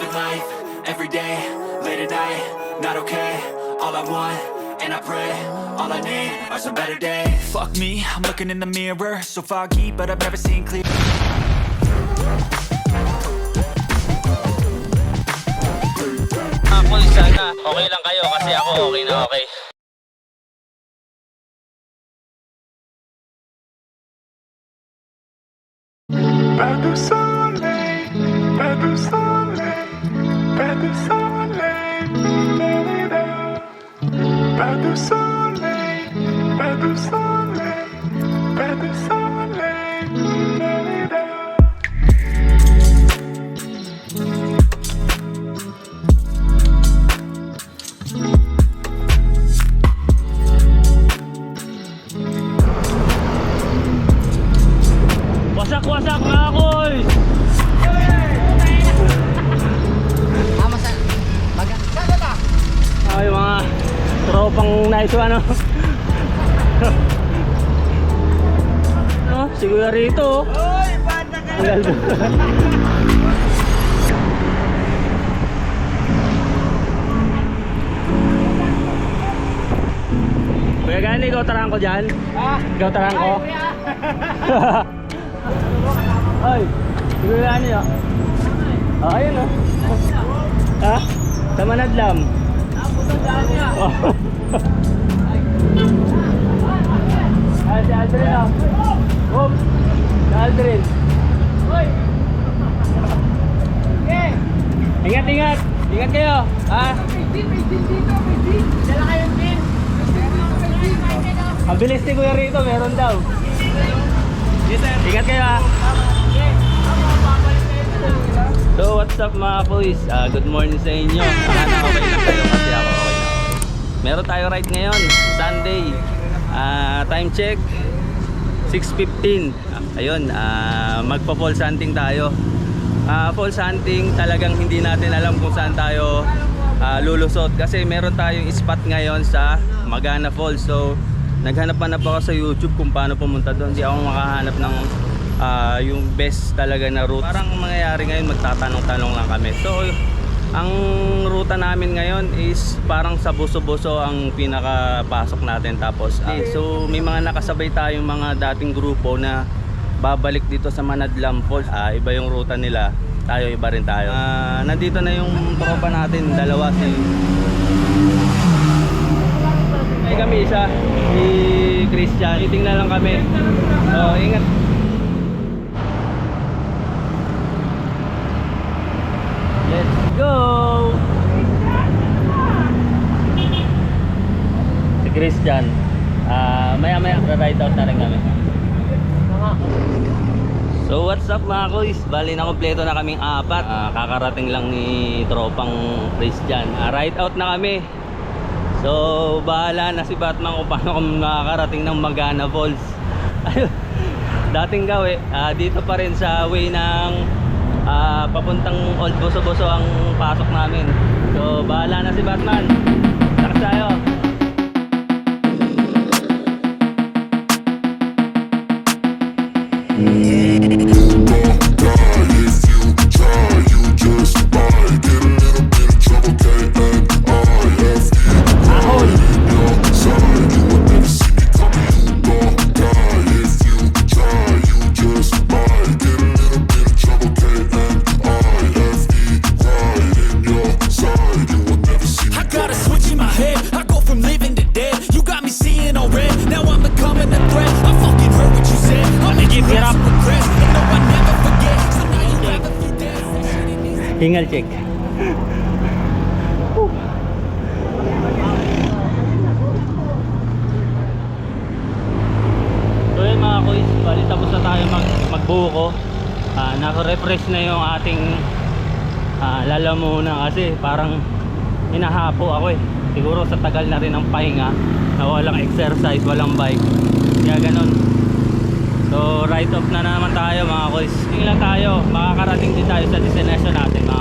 living life every day, late at night, not okay. All I want, and I pray, all I need are some better days. Fuck me, I'm looking in the mirror, so foggy, but I've never seen clear. Ah, ako, sana ah, ah. okay lang kayo kasi ako okay na okay. Nice ano. oh, si Kuya rito. Oy, banda ka. Kuya Gani, ikaw tarang ko dyan? Ah? Ikaw tarang ko? Ay, si Kuya Gani oh. Oh, ayun oh. Ha? Sa Manadlam. Ay, si Aldrin oh. Boom. Si Aldrin. Ingat, ingat. Ingat kayo. Ha? Ang bilis ni Kuya Rito, meron daw. Ingat kayo ha. So what's up mga boys? Ah, good morning sa inyo. Sana okay kayo Meron tayo ride ngayon, Sunday. Ah, time check 6:15. Ah, ayun, ah, magpa-falls hunting tayo. Ah, falls hunting talagang hindi natin alam kung saan tayo ah, lulusot kasi meron tayong spot ngayon sa Magana Falls. So naghanap-hanap ako sa YouTube kung paano pumunta doon. Hindi ako makahanap ng ah, yung best talaga na route. Parang ang mangyayari ngayon magtatanong-tanong lang kami. So ang ruta namin ngayon is parang sa buso-buso ang pinakapasok natin tapos ah, so may mga nakasabay tayong mga dating grupo na babalik dito sa Manadlam Falls. Ah, iba yung ruta nila. Tayo iba rin tayo. Ah, nandito na yung tropa natin dalawa si may kami isa si Christian. Titingnan lang kami. Oh, ingat si Christian ah maya maya ride out na rin kami So what's up mga kuys? Bali na kompleto na kaming apat. Ah, kakarating lang ni tropang Christian. Ah, ride out na kami. So bahala na si Batman kung paano kung makakarating ng Magana Falls. Dating gawi, ah, dito pa rin sa way ng ah, papuntang Old Boso-Boso ang pasok namin. So bahala na si Batman. Hingal check. So yun mga kuys, bali tapos na tayo mag, magbuko. Ah, naka-refresh na yung ating ah, lalamunan kasi parang hinahapo ako eh. Siguro sa tagal na rin ng pahinga na walang exercise, walang bike. Kaya ganun. So right off na naman tayo mga tayo, makakarating din tayo sa destination natin mga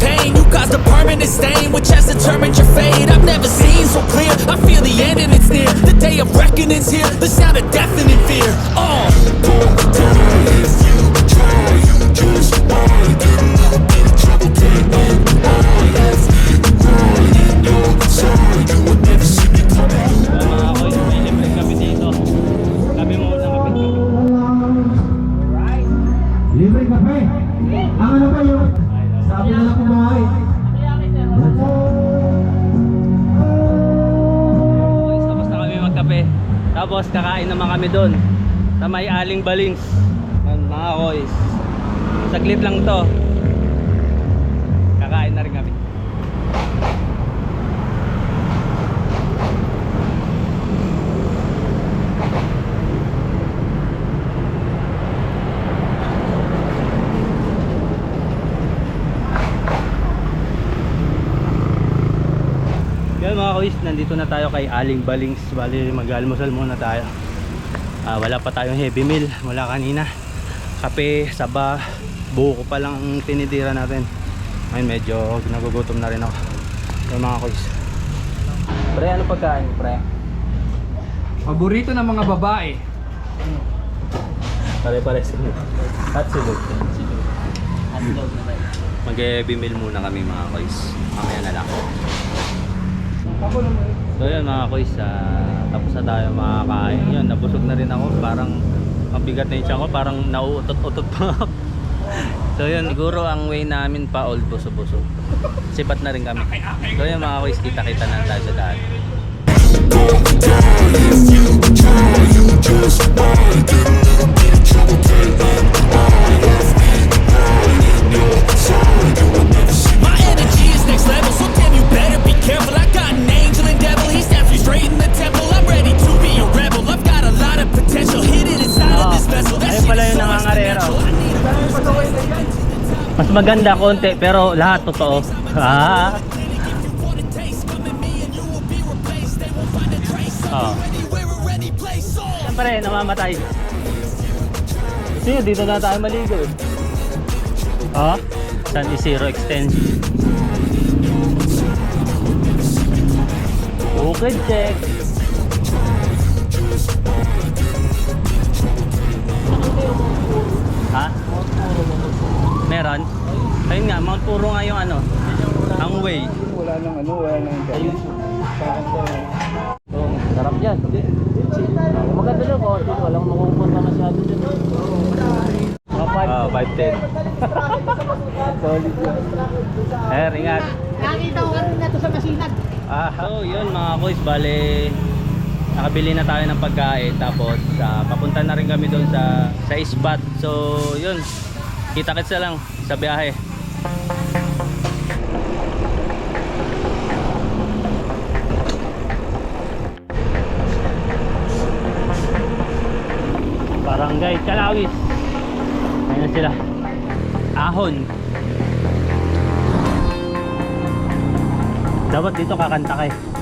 pain you caused a permanent stain, which has determined your fate. I've never seen so clear. I feel the end and it's near. The day of reckoning's here. The sound of deafening fear. Oh. Kakain naman kami doon sa may aling balings. Yan, mga kois. Saglit lang to. Kakain na rin kami. Yan mga kuis, nandito na tayo kay Aling Balings. Bali mag-almusal muna tayo. Ah, wala pa tayong heavy meal, wala kanina. Kape, saba, buko pa lang ang tinitira natin. Ngayon medyo nagugutom na rin ako. Yan mga kuis. Pre, ano pagkain, pre? Paborito ng mga babae. Pare-pare sila. Na rin. Mag-heavy meal muna kami mga kuis. Mamaya na lang. So yun mga kuis, ah, tapos na tayo makakain. Yun, nabusog na rin ako. Parang mabigat na yung tiyan ko. Parang nauutot-utot pa. So yun, siguro ang way namin pa old buso-buso. Sipat na rin kami. So yun mga kuis, kita-kita na tayo sa daan. My energy is next level, so careful. I got an angel and devil, he stands me straight in the temple. I'm ready to be a rebel. I've got a lot of potential hidden inside of this vessel. That shit pala is so. I need a Mas maganda konti pero lahat totoo. Ah. Oh. Siyempre, namamatay. Nyo, dito na tayo maligo eh. Ha? San Isidro Extension. Okay, check. Ha? Meron? Ayun nga, Mount Puro nga yung ano, ang way. Wala nang ano, wala nang Ayun. Oh, sarap yan. Maganda lang po. Dito walang makupunta masyado dyan. Ah, 510. Solid yun. Eh, ringat. Nakita ko kanina to sa masinag. Ah, so yun mga boys, bale nakabili na tayo ng pagkain tapos ah, papunta na rin kami doon sa sa spot. So, yun. Kita-kits na lang sa biyahe. Barangay Calawis. Ayun sila. Ahon. Dapat dito kakanta ka eh.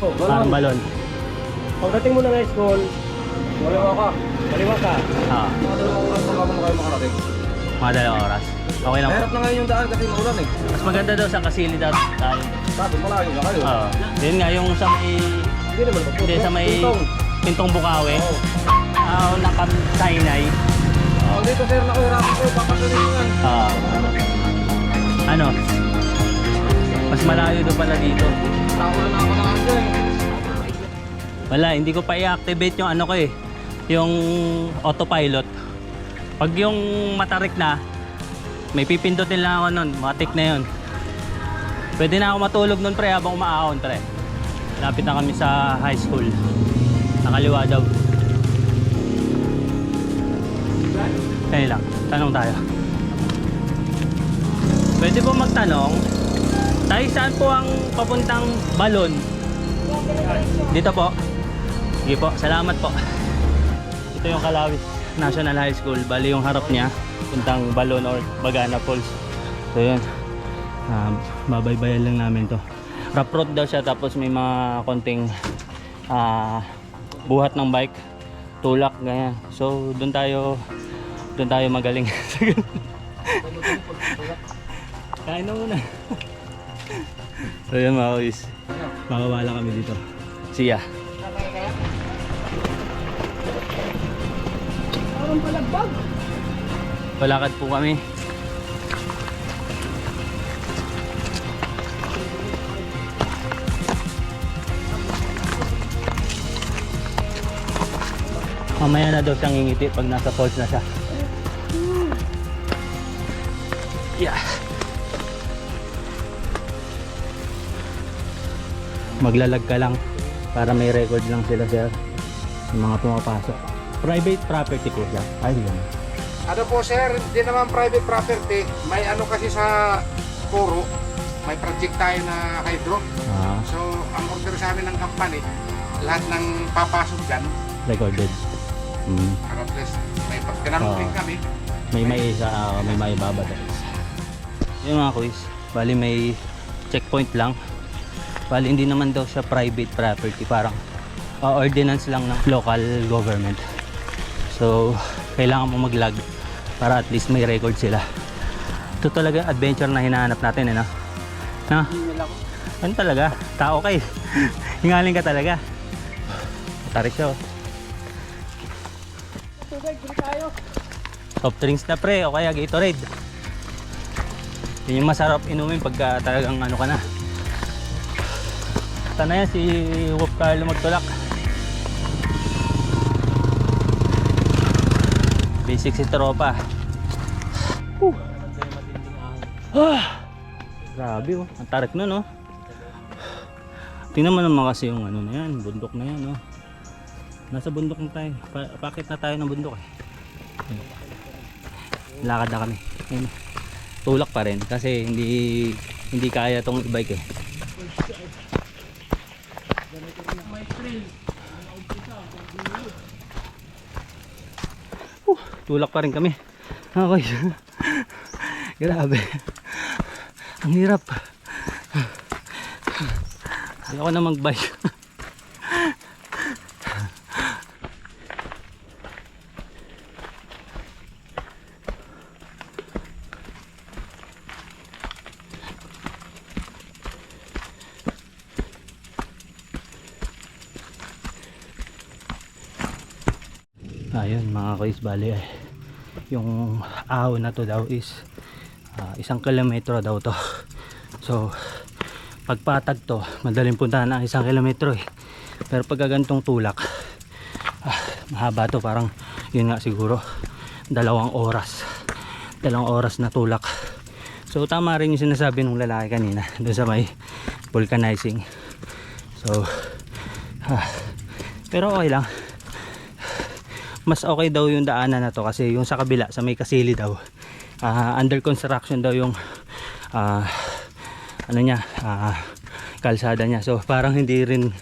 Oh, Parang balon. Pagdating mo na ng school, wala ka. Kaliwa ka. Ah, Mga dalawang oras na bago na kayo makarating. mga dalawang oras. Okay lang po. Mahirap na ngayon yung daan kasi maulan eh. Mas maganda daw sa kasilid daw tayo. Sabi, malayo na kayo. Oo. Yun nga, yung sa may... Hindi naman pa Hindi, sa may... Tintong. Pintong Bukawi. Oo. Ah, nakam Sainay. Pag dito sir, nakahirapan ko. Baka yan. Ah. ano? Mas malayo daw pala dito. Wala, hindi ko pa i-activate yung ano ko eh. Yung autopilot. Pag yung matarik na, may pipindutin lang ako nun. Matik na yun. Pwede na ako matulog nun pre habang umaahon pre. Lapit na kami sa high school. Nakaliwa daw. Sandali lang, tanong tayo. Pwede po magtanong, tayo saan po ang papuntang balon? Dito po. Sige po, salamat po. Ito yung Kalawis National High School. Bali yung harap niya, puntang balon or Bagana Falls. So yun. Um, babaybayan lang namin to. Rough road daw siya tapos may mga konting ah, buhat ng bike. Tulak, ganyan. So doon tayo doon tayo magaling. Kain na muna. So yun mga kuys. Makawala kami dito. Siya. Palakad po kami. Mamaya na daw siyang ngingiti pag nasa falls na siya. Yeah. Maglalag ka lang para may record lang sila sir. Yung mga pumapasok. Private property po siya. Ay, yun. Ano po sir, hindi naman private property. May ano kasi sa Puro, may project tayo na hydro. Ah, So, ang order sa amin ng company, lahat ng papasok dyan, recorded. Mm. para at least may tinanong Oo. din kami. May may isa, ah, may may babata. Yung mga quiz, bali may checkpoint lang. Bali hindi naman daw siya private property, parang ah, ordinance lang ng local government. So, kailangan mo mag-log para at least may record sila. Ito talaga adventure na hinahanap natin, eh, no? No? Ano talaga? Tao kay. Hingaling ka talaga. Tarik siya, oh. Soft drinks na pre o kaya Gatorade. Yun yung masarap inumin pagka talagang ano ka na. Ito na yan si Wop Carlo magtulak. Basic si tropa. Whew. Ah, grabe oh. Ang tarik nun oh. Tingnan mo naman kasi yung ano na yan, bundok na yan oh. Nasa bundok na tayo. Pa pakit na tayo ng bundok eh. Lakad na kami. Tulak pa rin kasi hindi hindi kaya tong e-bike eh. Uh, tulak pa rin kami. Okay. Grabe. Ang hirap. Ayoko na mag-bike. ayun mga kuis bali eh, yung ahon na to daw is ah, isang kilometro daw to. So pagpatag to madaling puntahan ng isang kilometro eh. Pero pagka ganitong tulak ah, mahaba to. Parang yun nga siguro dalawang oras. Dalawang oras na tulak. So tama rin yung sinasabi ng lalaki kanina doon sa may vulcanizing. So ah, pero okay lang mas okay daw yung daanan na to kasi yung sa kabila sa may kasili daw. Ah, under construction daw yung ah, ano niya ah, kalsada niya. So parang hindi rin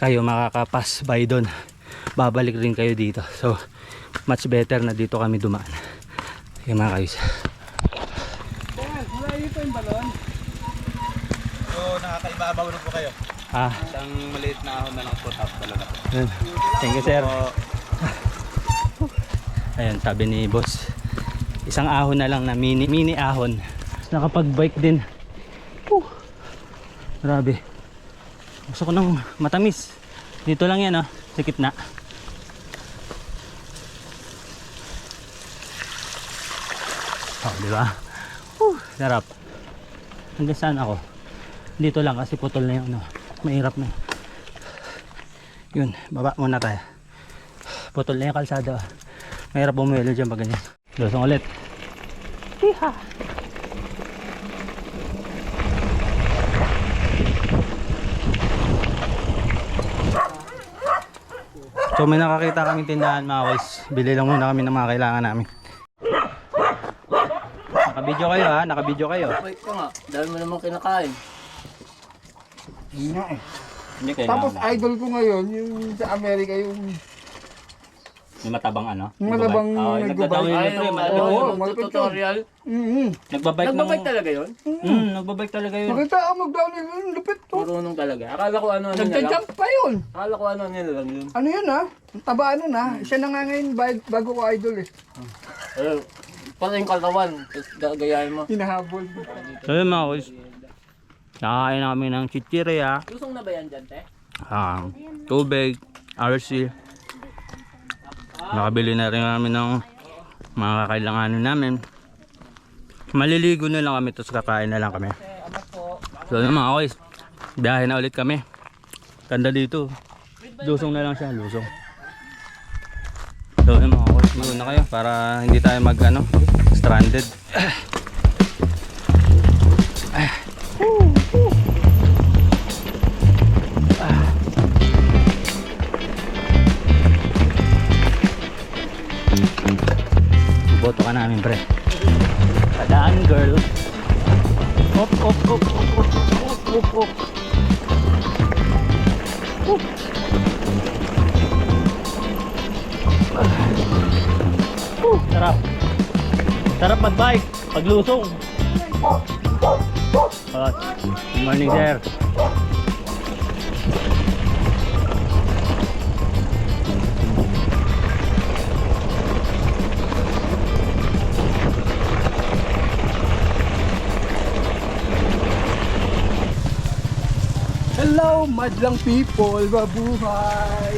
kayo makakapas by doon. Babalik rin kayo dito. So much better na dito kami dumaan. Okay mga kayos. So, nakakaibabaw na po kayo. ah. Isang maliit na ahon na lang po top na lang. yun. thank you sir Ayan, sabi ni boss. Isang ahon na lang na mini mini ahon. Nakapag-bike din. Whew. Grabe. Gusto ko ng matamis. Dito lang yan, oh. Sa gitna. Oh, di ba? Whew, sarap. Hanggang saan ako? Dito lang kasi putol na yung ano. Mahirap na. Yun, baba muna tayo. Putol na yung kalsada. oh. Mahirap bumuelo dyan pag ganyan. Lusong ulit. Hiha! So may nakakita kaming tindahan mga boys. Bili lang muna kami ng mga kailangan namin. Nakabidyo kayo ha, nakabidyo kayo. Wait ka nga, dahil mo naman kinakain. Hindi nga eh. Hindi Tapos idol ko ngayon, yung sa Amerika, yung May matabang ano? Yung matabang Oo, nagbabike. Ay, pre. yung Malapit Oo, yun. ano, malapit yun. tutorial. mm Nagbabike ng... Nagbabike talaga yun? Hmm, nagbabike talaga yun. Makita ako mag-downhill yun, lupit to. Marunong talaga. Akala ko ano ano. Nagja-jump pa yun. Akala ko ano nila lang yun. Ano yun ha? Ang Taba ano na. Siya na nga ngayon bag- bago ko idol eh. Eh, pala yung kaltawan. Tapos gagayahin mo. Hinahabol. So yun mga kuys. Nakakain namin ng chichirya, Lusong na ba yan dyan, te? um, tubig, RC. Nakabili na rin namin ng mga kakailanganin namin. Maliligo na lang kami tapos kakain na lang kami. So yun mga kuys. Biyahe na ulit kami. Ganda dito. Lusong na lang siya, lusong. So yun mga kuys. Ligo na kayo para hindi tayo mag ano, stranded. Boto ka namin pre. Padaan girl. Op op op op op op op op. Op. Uh, sarap. Sarap mag-bike. Paglusong. Good morning sir. Hello, madlang people, mabuhay.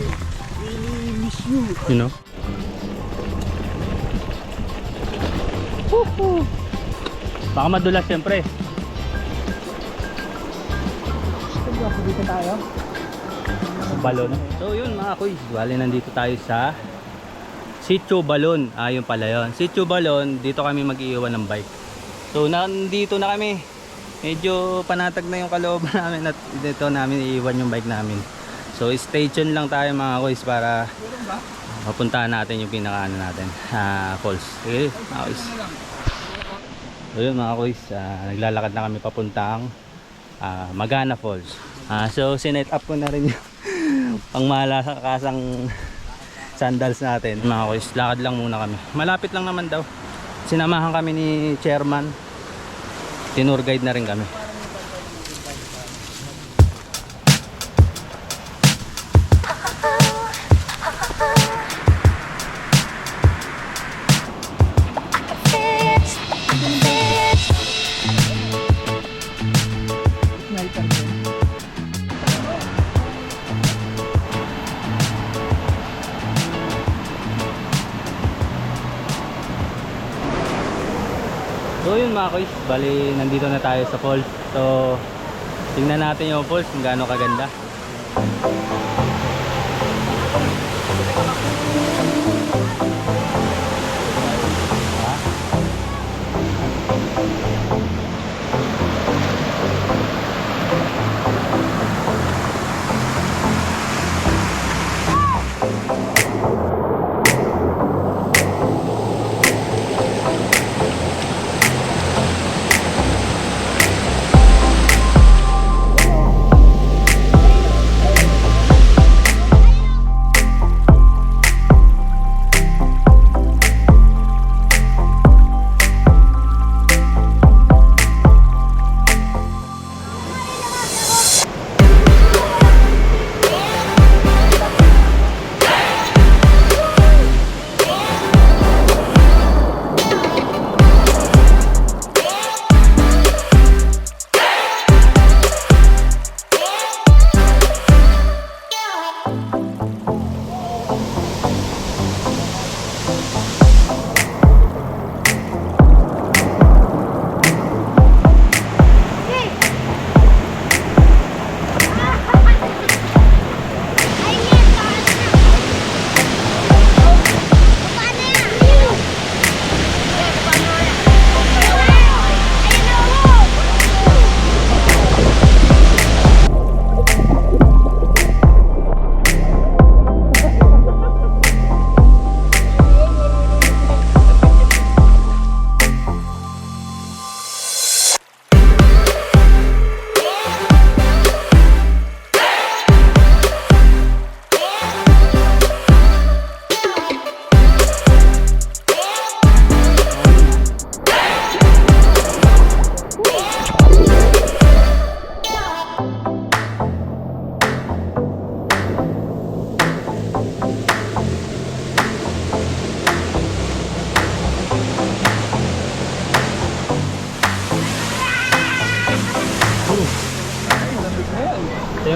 Really miss you. You know? Woohoo! Baka madulas siyempre. Dito tayo. Balon. So yun mga kuy, bali nandito tayo sa Sitio Balon. Ah, yun pala yun. Sitio Balon, dito kami mag-iiwan ng bike. So nandito na kami. Medyo panatag na yung kalooban namin at dito namin iiwan yung bike namin. So stay tuned lang tayo mga kuys para mapuntahan natin yung pinakaano natin. Ah, falls. Sige, mga kuys. So yun mga kuys, ah, naglalakad na kami papuntang ah, Magana Falls. Ah, so sinet up ko na rin yung pang malakasang sandals natin. Mga kuys, lakad lang muna kami. Malapit lang naman daw. Sinamahan kami ni chairman. Tinur guide na rin kami. bali nandito na tayo sa falls so tingnan natin yung falls kung gaano kaganda Thank you.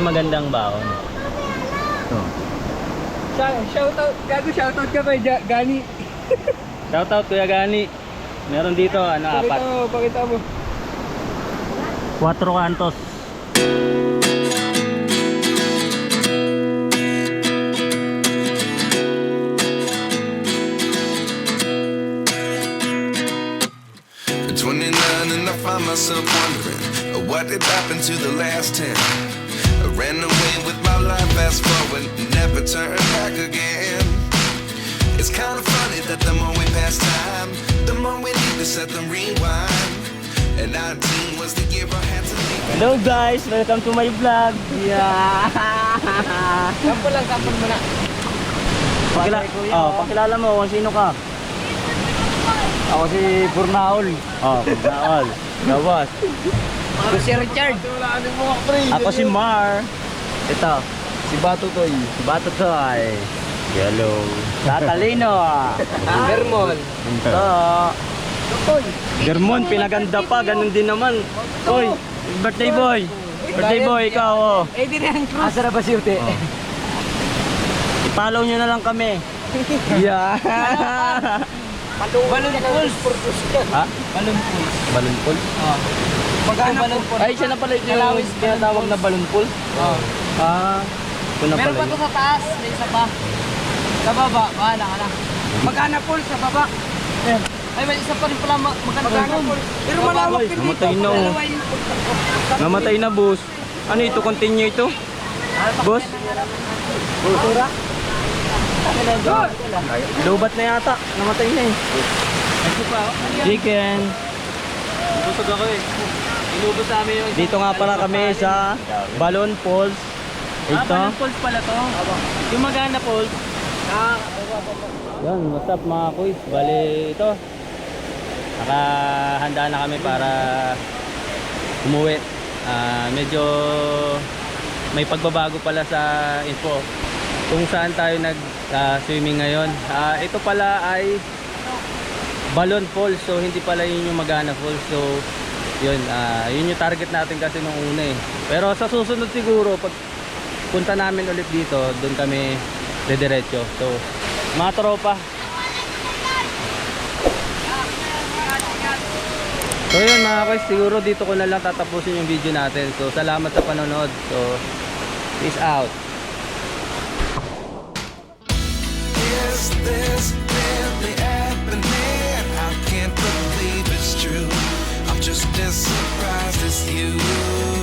Magandang baon. Ito. Shoutout, gago shoutout ka kay Ja- Gani. Shoutout Kuya Gani. Meron dito, ano, Pakita apat. mo, pakita mo. Quatro cantos. At 29 and I find myself wondering uh, what did happen to the last 10. Ran away with my life, fast forward, never turn back again. It's kind of funny that the more we pass time, the more we need to set them rewind. And 19 was the year I had to leave. Hello guys, welcome to my vlog. Yeah. Sample lang, sample mo na. Pakila oh, pakilala mo kung sino ka. Ako si Burnaol. Oh, Pagnaol. Gawas. Ako si Richard. Ako si Mar. Ito, Si Batutoy. si Bato Toy. Hello. Tatalino. Vermon. Ito. Germon, pinaganda pa. Ganun din naman. Uy, birthday boy. Birthday boy, ikaw oh. Eh, na ang Cruz. Asa na ba si Ute? I-follow nyo na lang kami. Yeah. Balloon Pulse. ha? Balloon Pulse. Balloon pool? Magkano balloon pulse? Ay, siya na pala yung tinatawag na balloon pool. Oh. Ah, ito na Meron pala pa yun. to sa taas, may isa pa. Sa baba, bahala ka na. Magana pulse sa baba. Ay, may isa pa rin pala ma- magana pulse. Pero malawak din dito. Namatay na oh. Dalawa yung Namatay na boss. Ano ito? Continue ito? Boss? Kultura? Lubat na yata. Namatay na eh. Chicken. Busog ako eh. Inubos namin yung Dito nga pala kami sa Balloon Falls. Ito. Pulse pala to. Yung magana Pulse. Yan, what's up mga kuys? Bali ito. Nakahanda na kami para umuwi. Ah, medyo may pagbabago pala sa info kung saan tayo nag ah, ngayon. Ah, ito pala ay Balloon Falls so hindi pala yun yung Magana Falls so yun ah, yun yung target natin kasi nung una eh. Pero sa susunod siguro pag punta namin ulit dito doon kami dediretso. So mga tropa. So yun mga guys, siguro dito ko na lang tatapusin yung video natin. So salamat sa panonood. So peace out. Is this surprised as you.